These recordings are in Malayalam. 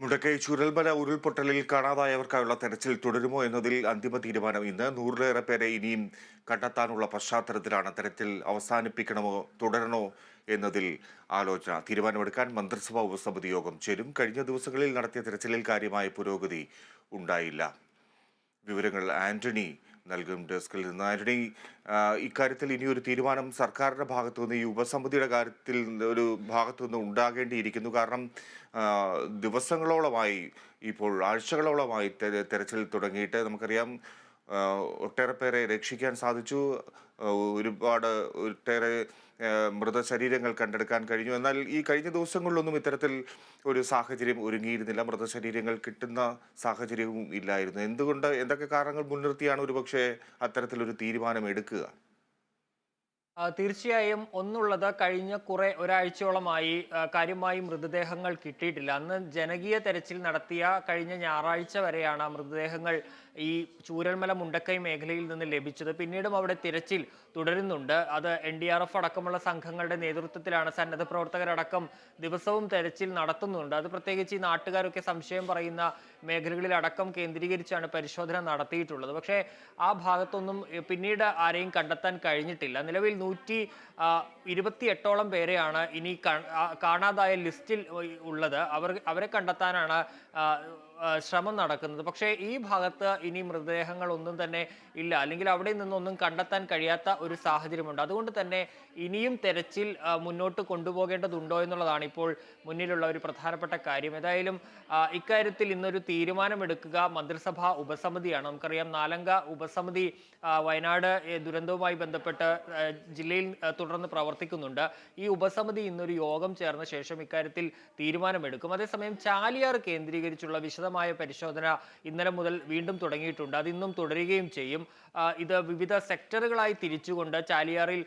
മുണ്ടക്കൈ ചുരൽമല ഉരുൾപൊട്ടലിൽ കാണാതായവർക്കായുള്ള തെരച്ചിൽ തുടരുമോ എന്നതിൽ അന്തിമ തീരുമാനം ഇന്ന് നൂറിലേറെ പേരെ ഇനിയും കണ്ടെത്താനുള്ള പശ്ചാത്തലത്തിലാണ് തെരച്ചിൽ അവസാനിപ്പിക്കണമോ തുടരണോ എന്നതിൽ ആലോചന. തീരുമാനമെടുക്കാൻ മന്ത്രിസഭാ ഉപസമിതി യോഗം ചേരും. കഴിഞ്ഞ ദിവസങ്ങളിൽ നടത്തിയ തെരച്ചിലിൽ കാര്യമായ പുരോഗതി ഉണ്ടായില്ല. വിവരങ്ങൾ ആന്റണി നൽകും ഡെസ്കിൽ നിന്ന്. ആന്റണി ഇക്കാര്യത്തിൽ ഇനി ഒരു തീരുമാനം സർക്കാരിന്റെ ഭാഗത്തു നിന്ന് ഈ ഉപസമിതിയുടെ കാര്യത്തിൽ ഒരു ഭാഗത്തു നിന്ന് ഉണ്ടാകേണ്ടിയിരിക്കുന്നു. കാരണം ദിവസങ്ങളോളമായി ഇപ്പോൾ ആഴ്ചകളോളമായി തെരച്ചിൽ തുടങ്ങിയിട്ട് നമുക്കറിയാം ഒട്ടേറെ പേരെ രക്ഷിക്കാൻ സാധിച്ചു. ഒരുപാട് ഒട്ടേറെ മൃതശരീരങ്ങൾ കണ്ടെടുക്കാൻ കഴിഞ്ഞു. എന്നാൽ ഈ കഴിഞ്ഞ ദിവസങ്ങളിലൊന്നും ഇത്തരത്തിൽ ഒരു സാഹചര്യം ഒരുങ്ങിയിരുന്നില്ല. മൃതശരീരങ്ങൾ കിട്ടുന്ന സാഹചര്യവും ഇല്ലായിരുന്നു. എന്തുകൊണ്ട് എന്തൊക്കെ കാരണങ്ങൾ മുൻനിർത്തിയാണ് ഒരുപക്ഷെ അത്തരത്തിലൊരു തീരുമാനം എടുക്കുക? തീർച്ചയായും ഒന്നുള്ളത് കഴിഞ്ഞ കുറെ ഒരാഴ്ചയോളമായി കാര്യമായി മൃതദേഹങ്ങൾ കിട്ടിയിട്ടില്ല. അന്ന് ജനകീയ തെരച്ചിൽ നടത്തിയ കഴിഞ്ഞ ഞായറാഴ്ച വരെയാണ് മൃതദേഹങ്ങൾ ഈ ചൂരൽമല മുണ്ടക്കൈ മേഖലയിൽ നിന്ന് ലഭിച്ചത്. പിന്നീടും അവിടെ തിരച്ചിൽ തുടരുന്നുണ്ട്. അത് എൻ ഡി ആർ എഫ് അടക്കമുള്ള സംഘങ്ങളുടെ നേതൃത്വത്തിലാണ് സന്നദ്ധ പ്രവർത്തകരടക്കം ദിവസവും തെരച്ചിൽ നടത്തുന്നുണ്ട്. അത് പ്രത്യേകിച്ച് ഈ നാട്ടുകാരൊക്കെ സംശയം പറയുന്ന മേഖലകളിൽ അടക്കം കേന്ദ്രീകരിച്ചാണ് പരിശോധന നടത്തിയിട്ടുള്ളത്. പക്ഷേ ആ ഭാഗത്തൊന്നും പിന്നീട് ആരെയും കണ്ടെത്താൻ കഴിഞ്ഞിട്ടില്ല. നിലവിൽ നൂറ്റി ഇരുപത്തി എട്ടോളം പേരെയാണ് ഇനി കാണാതായ ലിസ്റ്റിൽ ഉള്ളത്. അവർ അവരെ കണ്ടെത്താനാണ് ശ്രമം നടക്കുന്നത്. പക്ഷേ ഈ ഭാഗത്ത് ഇനി മൃതദേഹങ്ങൾ ഒന്നും തന്നെ ഇല്ല. അല്ലെങ്കിൽ അവിടെ നിന്നൊന്നും കണ്ടെത്താൻ കഴിയാത്ത ഒരു സാഹചര്യമുണ്ട്. അതുകൊണ്ട് തന്നെ ഇനിയും തെരച്ചിൽ മുന്നോട്ട് കൊണ്ടുപോകേണ്ടതുണ്ടോ എന്നുള്ളതാണ് ഇപ്പോൾ മുന്നിലുള്ള ഒരു പ്രധാനപ്പെട്ട കാര്യം. ഏതായാലും ഇക്കാര്യത്തിൽ ഇന്നൊരു തീരുമാനമെടുക്കുക മന്ത്രിസഭാ ഉപസമിതിയാണ്. നമുക്കറിയാം നാലംഗ ഉപസമിതി വയനാട് ദുരന്തവുമായി ബന്ധപ്പെട്ട് ജില്ലയിൽ തുടർന്ന് പ്രവർത്തിക്കുന്നുണ്ട്. ഈ ഉപസമിതി ഇന്നൊരു യോഗം ചേർന്ന ശേഷം ഇക്കാര്യത്തിൽ തീരുമാനമെടുക്കും. അതേസമയം ചാലിയാർ കേന്ദ്രീകരിച്ചുള്ള വിശദമായ പരിശോധന ഇന്നലെ മുതൽ വീണ്ടും തുടങ്ങിയിട്ടുണ്ട്. അത് ഇന്നും തുടരുകയും ചെയ്യും. ഇത് വിവിധ സെക്ടറുകളായി തിരിച്ചുകൊണ്ട് ചാലിയാറിൽ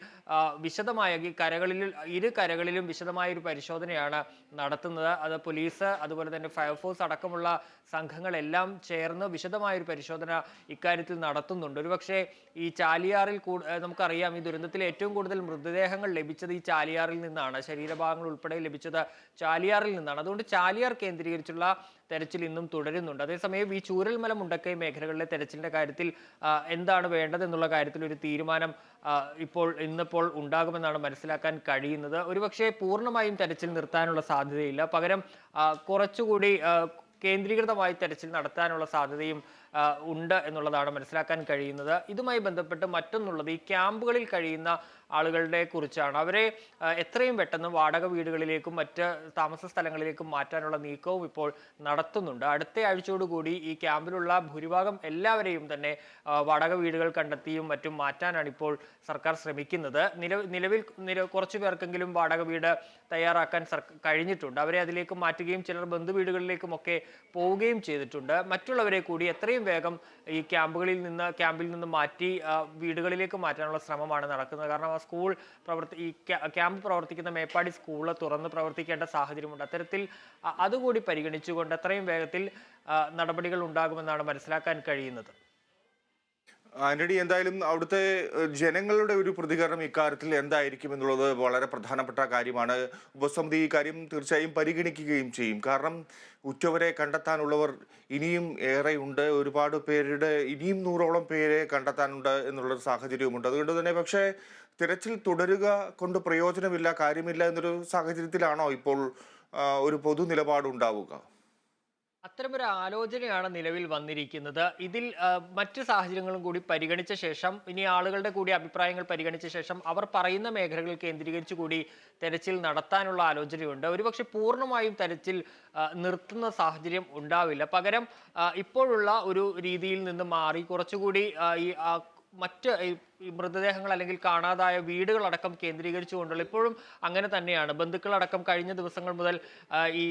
വിശദമായ കരകളിൽ ഇരു കരകളിലും വിശദമായ ഒരു പരിശോധനയാണ് നടത്തുന്നത്. അത് പോലീസ് അതുപോലെ തന്നെ ഫയർഫോഴ്സ് അടക്കമുള്ള സംഘങ്ങളെല്ലാം ചേർന്ന് വിശദമായ ഒരു പരിശോധന ഇക്കാര്യത്തിൽ നടത്തുന്നുണ്ട്. ഒരുപക്ഷെ ഈ ചാലിയാറിൽ നമുക്കറിയാം ഈ ദുരന്തത്തിൽ ഏറ്റവും കൂടുതൽ മൃതദേഹങ്ങൾ ലഭിച്ചത് ഈ ചാലിയാറിൽ നിന്നാണ്. ശരീരഭാഗങ്ങൾ ഉൾപ്പെടെ ലഭിച്ചത് ചാലിയാറിൽ നിന്നാണ്. അതുകൊണ്ട് ചാലിയാർ കേന്ദ്രീകരിച്ചുള്ള തെരച്ചിൽ ഇന്നും തുടരുന്നുണ്ട്. അതേസമയം ഈ ചൂരൽമല മുണ്ടക്കൈ മേഖലകളിലെ തെരച്ചിലിന്റെ കാര്യത്തിൽ എന്താണ് വേണ്ടത് എന്നുള്ള കാര്യത്തിൽ ഒരു തീരുമാനം ഇപ്പോൾ ഇന്നിപ്പോൾ ഉണ്ടാകുമെന്നാണ് മനസ്സിലാക്കാൻ കഴിയുന്നത്. ഒരുപക്ഷെ പൂർണമായും തെരച്ചിൽ നിർത്താനുള്ള സാധ്യതയില്ല. പകരം കുറച്ചുകൂടി കേന്ദ്രീകൃതമായി തെരച്ചിൽ നടത്താനുള്ള സാധ്യതയും ഉണ്ട് എന്നുള്ളതാണ് മനസ്സിലാക്കാൻ കഴിയുന്നത്. ഇതുമായി ബന്ധപ്പെട്ട് മറ്റൊന്നുള്ളത് ഈ ക്യാമ്പുകളിൽ കഴിയുന്ന ആളുകളുടെ കുറിച്ചാണ്. അവരെ എത്രയും പെട്ടെന്ന് വാടക വീടുകളിലേക്കും മറ്റ് താമസ സ്ഥലങ്ങളിലേക്കും മാറ്റാനുള്ള നീക്കവും ഇപ്പോൾ നടത്തുന്നുണ്ട്. അടുത്ത ആഴ്ചയോടുകൂടി ഈ ക്യാമ്പിലുള്ള ഭൂരിഭാഗം എല്ലാവരെയും തന്നെ വാടക വീടുകൾ കണ്ടെത്തിയും മറ്റും മാറ്റാനാണ് ഇപ്പോൾ സർക്കാർ ശ്രമിക്കുന്നത്. നിലവിൽ നില കുറച്ചു പേർക്കെങ്കിലും വാടക വീട് തയ്യാറാക്കാൻ കഴിഞ്ഞിട്ടുണ്ട്. അവരെ അതിലേക്ക് മാറ്റുകയും ചിലർ ബന്ധുവീടുകളിലേക്കും ഒക്കെ പോവുകയും ചെയ്തിട്ടുണ്ട്. മറ്റുള്ളവരെ കൂടി എത്രയും വേഗം ഈ ക്യാമ്പുകളിൽ നിന്ന് ക്യാമ്പിൽ നിന്ന് മാറ്റി വീടുകളിലേക്ക് മാറ്റാനുള്ള ശ്രമമാണ് നടക്കുന്നത്. കാരണം ആ സ്കൂൾ പ്രവർത്തി ഈ ക്യാമ്പ് പ്രവർത്തിക്കുന്ന മേപ്പാടി സ്കൂൾ തുറന്ന് പ്രവർത്തിക്കേണ്ട സാഹചര്യമുണ്ട്. അത്തരത്തിൽ അതുകൂടി പരിഗണിച്ചുകൊണ്ട് എത്രയും വേഗത്തിൽ നടപടികൾ ഉണ്ടാകുമെന്നാണ് മനസ്സിലാക്കാൻ കഴിയുന്നത്. ആന്റണി എന്തായാലും അവിടുത്തെ ജനങ്ങളുടെ ഒരു പ്രതികരണം ഇക്കാര്യത്തിൽ എന്തായിരിക്കും എന്നുള്ളത് വളരെ പ്രധാനപ്പെട്ട കാര്യമാണ്. ഉപസമിതി ഈ കാര്യം തീർച്ചയായും പരിഗണിക്കുകയും ചെയ്യും. കാരണം ഉറ്റവരെ കണ്ടെത്താനുള്ളവർ ഇനിയും ഏറെയുണ്ട്. ഒരുപാട് പേരുടെ ഇനിയും നൂറോളം പേരെ കണ്ടെത്താനുണ്ട് എന്നുള്ളൊരു സാഹചര്യവുമുണ്ട്. അതുകൊണ്ട് തന്നെ പക്ഷേ തിരച്ചിൽ തുടരുക കൊണ്ട് പ്രയോജനമില്ല കാര്യമില്ല എന്നൊരു സാഹചര്യത്തിലാണോ ഇപ്പോൾ ഒരു പൊതു നിലപാടുണ്ടാവുക അത്തരമൊരു ആലോചനയാണ് നിലവിൽ വന്നിരിക്കുന്നത്. ഇതിൽ മറ്റ് സാഹചര്യങ്ങളും കൂടി പരിഗണിച്ച ശേഷം ഇനി ആളുകളുടെ കൂടി അഭിപ്രായങ്ങൾ പരിഗണിച്ച ശേഷം അവർ പറയുന്ന മേഖലകൾ കേന്ദ്രീകരിച്ചു കൂടി തെരച്ചിൽ നടത്താനുള്ള ആലോചനയുണ്ട്. ഒരുപക്ഷെ പൂർണമായും തെരച്ചിൽ നിർത്തുന്ന സാഹചര്യം ഉണ്ടാവില്ല. പകരം ഇപ്പോഴുള്ള ഒരു രീതിയിൽ നിന്ന് മാറി കുറച്ചുകൂടി ഈ മറ്റ് മൃതദേഹങ്ങൾ അല്ലെങ്കിൽ കാണാതായ വീടുകളടക്കം കേന്ദ്രീകരിച്ചുകൊണ്ടുള്ള ഇപ്പോഴും അങ്ങനെ തന്നെയാണ്. ബന്ധുക്കളടക്കം കഴിഞ്ഞ ദിവസങ്ങൾ മുതൽ ഈ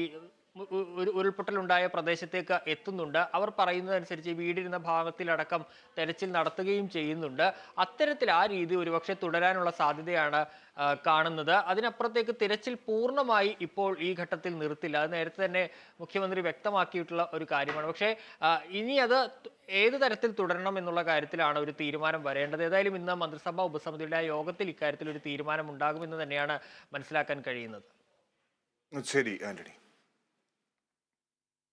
ഉരുൾപൊട്ടലുണ്ടായ പ്രദേശത്തേക്ക് എത്തുന്നുണ്ട്. അവർ പറയുന്നതനുസരിച്ച് വീടിരുന്ന ഭാഗത്തിലടക്കം തെരച്ചിൽ നടത്തുകയും ചെയ്യുന്നുണ്ട്. അത്തരത്തിൽ ആ രീതി ഒരുപക്ഷെ തുടരാനുള്ള സാധ്യതയാണ് കാണുന്നത്. അതിനപ്പുറത്തേക്ക് തിരച്ചിൽ പൂർണമായി ഇപ്പോൾ ഈ ഘട്ടത്തിൽ നിർത്തില്ല. അത് നേരത്തെ തന്നെ മുഖ്യമന്ത്രി വ്യക്തമാക്കിയിട്ടുള്ള ഒരു കാര്യമാണ്. പക്ഷേ ഇനി അത് ഏത് തരത്തിൽ തുടരണം എന്നുള്ള കാര്യത്തിലാണ് ഒരു തീരുമാനം വരേണ്ടത്. ഏതായാലും ഇന്ന് മന്ത്രിസഭാ ഉപസമിതിയുടെ യോഗത്തിൽ ഇക്കാര്യത്തിൽ ഒരു തീരുമാനം ഉണ്ടാകുമെന്ന് തന്നെയാണ് മനസ്സിലാക്കാൻ കഴിയുന്നത്. ശരി ആന്റണി.